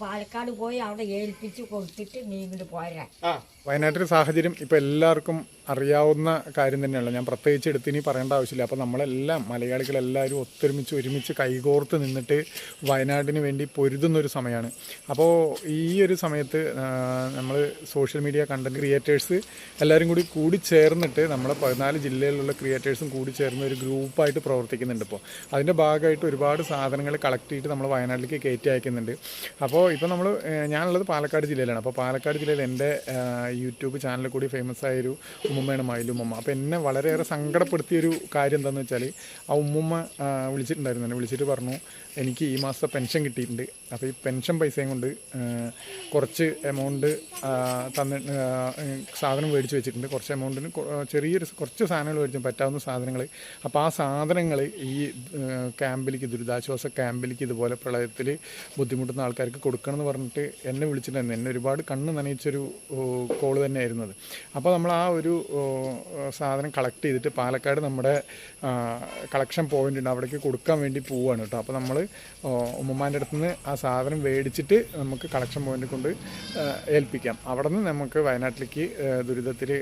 പാലക്കാട് പോയി അവിടെ ഏൽപ്പിച്ച് കൊടുത്തിട്ട് നീ ഇങ്ങോട്ട് പോരാ. വയനാട്ടിലെ സാഹചര്യം ഇപ്പൊ എല്ലാവർക്കും അറിയാവുന്ന കാര്യം തന്നെയാണ് ഞാൻ പ്രത്യേകിച്ച് എടുത്ത് ഇനി പറയേണ്ട ആവശ്യമില്ല. അപ്പോൾ നമ്മളെല്ലാം മലയാളികളെല്ലാവരും ഒത്തൊരുമിച്ച് ഒരുമിച്ച് കൈകോർത്ത് നിന്നിട്ട് വയനാടിന് വേണ്ടി പൊരുതുന്നൊരു സമയമാണ്. അപ്പോൾ ഈ ഒരു സമയത്ത് നമ്മൾ സോഷ്യൽ മീഡിയ കണ്ടന്റ് ക്രിയേറ്റേഴ്സ് എല്ലാവരും കൂടി കൂടി ചേർന്നിട്ട് നമ്മളെ പതിനാല് ജില്ലയിലുള്ള ക്രിയേറ്റേഴ്സും കൂടി ചേർന്ന് ഒരു ഗ്രൂപ്പായിട്ട് പ്രവർത്തിക്കുന്നുണ്ട് ഇപ്പോൾ അതിന്റെ ഭാഗമായിട്ട് ഒരുപാട് സാധനങ്ങൾ കളക്ട് ചെയ്തിട്ട് നമ്മൾ വയനാട്ടിലേക്ക് കയറ്റി അയക്കുന്നുണ്ട്. അപ്പോൾ ഇപ്പോൾ നമ്മൾ ഞാനുള്ളത് പാലക്കാട് ജില്ലയിലാണ്. അപ്പോൾ പാലക്കാട് ജില്ലയിൽ എന്റെ യൂട്യൂബ് ചാനലിൽ കൂടി ഫേമസ് ആയൊരു ഉമ്മുമ്മയാണ് മയിലുമ്മ അപ്പോൾ എന്നെ വളരെയേറെ സങ്കടപ്പെടുത്തിയൊരു കാര്യം എന്താണെന്ന് വെച്ചാൽ ആ ഉമ്മുമ്മ വിളിച്ചിട്ടുണ്ടായിരുന്നു എന്നെ. വിളിച്ചിട്ട് പറഞ്ഞു എനിക്ക് ഈ മാസത്തെ പെൻഷൻ കിട്ടിയിട്ടുണ്ട്. അപ്പോൾ ഈ പെൻഷൻ പൈസയും കൊണ്ട് കുറച്ച് എമൗണ്ട് തന്നി സാധനം മേടിച്ച് വെച്ചിട്ടുണ്ട്. കുറച്ച് എമൗണ്ടിന് ചെറിയൊരു കുറച്ച് സാധനങ്ങൾ മേടിച്ച് പറ്റാവുന്ന സാധനങ്ങൾ അപ്പോൾ ആ സാധനങ്ങൾ ഈ ക്യാമ്പിലേക്ക് ദുരിതാശ്വാസ ക്യാമ്പിലേക്ക് ഇതുപോലെ പ്രളയത്തിൽ ബുദ്ധിമുട്ടുന്ന ആൾക്കാർക്ക് കൊടുക്കണം എന്ന് പറഞ്ഞിട്ട് എന്നെ വിളിച്ചിട്ടുണ്ടായിരുന്നു. എന്നെ ഒരുപാട് കണ്ണ് നനയിച്ചൊരു കോൾ തന്നെയായിരുന്നു അത്. അപ്പോൾ നമ്മൾ ആ ഒരു സാധനം കളക്ട് ചെയ്തിട്ട് പാലക്കാട് നമ്മുടെ കളക്ഷൻ പോയിന്റ് ഉണ്ട്. അവിടേക്ക് കൊടുക്കാൻ വേണ്ടി പോവുകയാണ് കേട്ടോ അപ്പോൾ നമ്മൾ ഉമ്മമാന്റെ അടുത്ത് നിന്ന് ആ സാധനം മേടിച്ചിട്ട് നമുക്ക് കളക്ഷൻ പോയിന്റ് കൊണ്ട് ഏൽപ്പിക്കാം. അവിടെ നിന്ന് നമുക്ക് വയനാട്ടിലേക്ക് ദുരിതത്തിൽ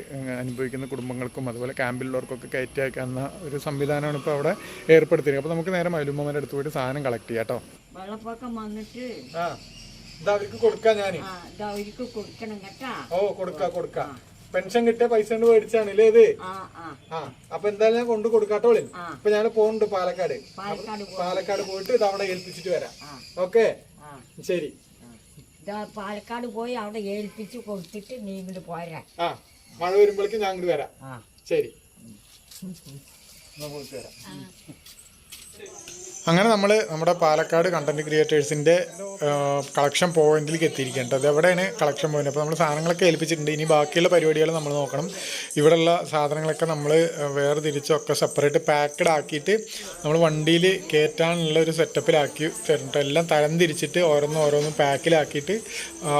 അനുഭവിക്കുന്ന കുടുംബങ്ങൾക്കും അതുപോലെ ക്യാമ്പിലുള്ളവർക്കൊക്കെ കയറ്റി അയക്കാവുന്ന ഒരു സംവിധാനമാണ് ഇപ്പോൾ അവിടെ ഏർപ്പെടുത്തിയത് അപ്പോൾ നമുക്ക് നേരെ മലുമ്മമാന്റെ അടുത്ത് പോയിട്ട് സാധനം കളക്ട് ചെയ്യാം കേട്ടോ വെള്ളപ്പൊക്കം വന്നിട്ട് ആ ഇത് അവർക്ക് കൊടുക്കാം ഞാൻ ആ ഇത് അവർക്ക് കൊടുക്കണം കേട്ടാ. ഓ കൊടുക്കാം കൊടുക്കാം. പെൻഷൻ കിട്ടിയ പൈസ കൊണ്ട് മേടിച്ചാണ് ഇല്ലേ ഇത്? ആ അപ്പൊ എന്തായാലും ഞാൻ കൊണ്ട് കൊടുക്കാട്ടോളി. അപ്പൊ ഞാൻ പോകുന്നുണ്ട് പാലക്കാട്. പാലക്കാട് പോയിട്ട് ഇത് അവിടെ ഏൽപ്പിച്ചിട്ട് വരാം. ഓക്കെ? ശരി. പാലക്കാട് പോയി അവിടെ ഏൽപ്പിച്ച് കൊടുത്തിട്ട് നീ ഇങ്ങോട്ട് പോരാ. ആ മഴ വരുമ്പോഴേക്കും ഞാൻ ഇങ്ങോട്ട് വരാം. ശരി. വരാം. അങ്ങനെ നമ്മൾ നമ്മുടെ പാലക്കാട് കണ്ടന്റ് ക്രിയേറ്റേഴ്സിന്റെ കളക്ഷൻ പോയിന്റിലേക്ക് എത്തിയിരിക്കേണ്ടത് എവിടെയാണ് കളക്ഷൻ പോയിന്റ് അപ്പോൾ നമ്മൾ സാധനങ്ങളൊക്കെ ഏൽപ്പിച്ചിട്ടുണ്ട്. ഇനി ബാക്കിയുള്ള പരിപാടികൾ നമ്മൾ നോക്കണം. ഇവിടെയുള്ള സാധനങ്ങളൊക്കെ നമ്മൾ വേറെ വേർതിരിച്ചൊക്കെ സെപ്പറേറ്റ് പാക്കഡ് ആക്കിയിട്ട് നമ്മൾ വണ്ടിയിൽ കയറ്റാനുള്ള ഒരു സെറ്റപ്പിലാക്കി തരുന്നുണ്ട് എല്ലാം തരം തിരിച്ചിട്ട് ഓരോന്ന് ഓരോന്നും പാക്കിലാക്കിയിട്ട്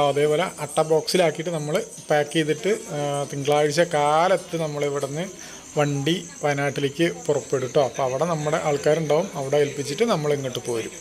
അതേപോലെ അട്ട ബോക്സിലാക്കിയിട്ട് നമ്മൾ പാക്ക് ചെയ്തിട്ട് തിങ്കളാഴ്ച കാലത്ത് നമ്മൾ ഇവിടുന്ന് വണ്ടി വയനാട്ടിലേക്ക് പുറപ്പെടും കേട്ടോ അപ്പോൾ അവിടെ നമ്മുടെ ആൾക്കാരുണ്ടാവും. അവിടെ ഏൽപ്പിച്ചിട്ട് നമ്മൾ ഇങ്ങോട്ട് പോരും.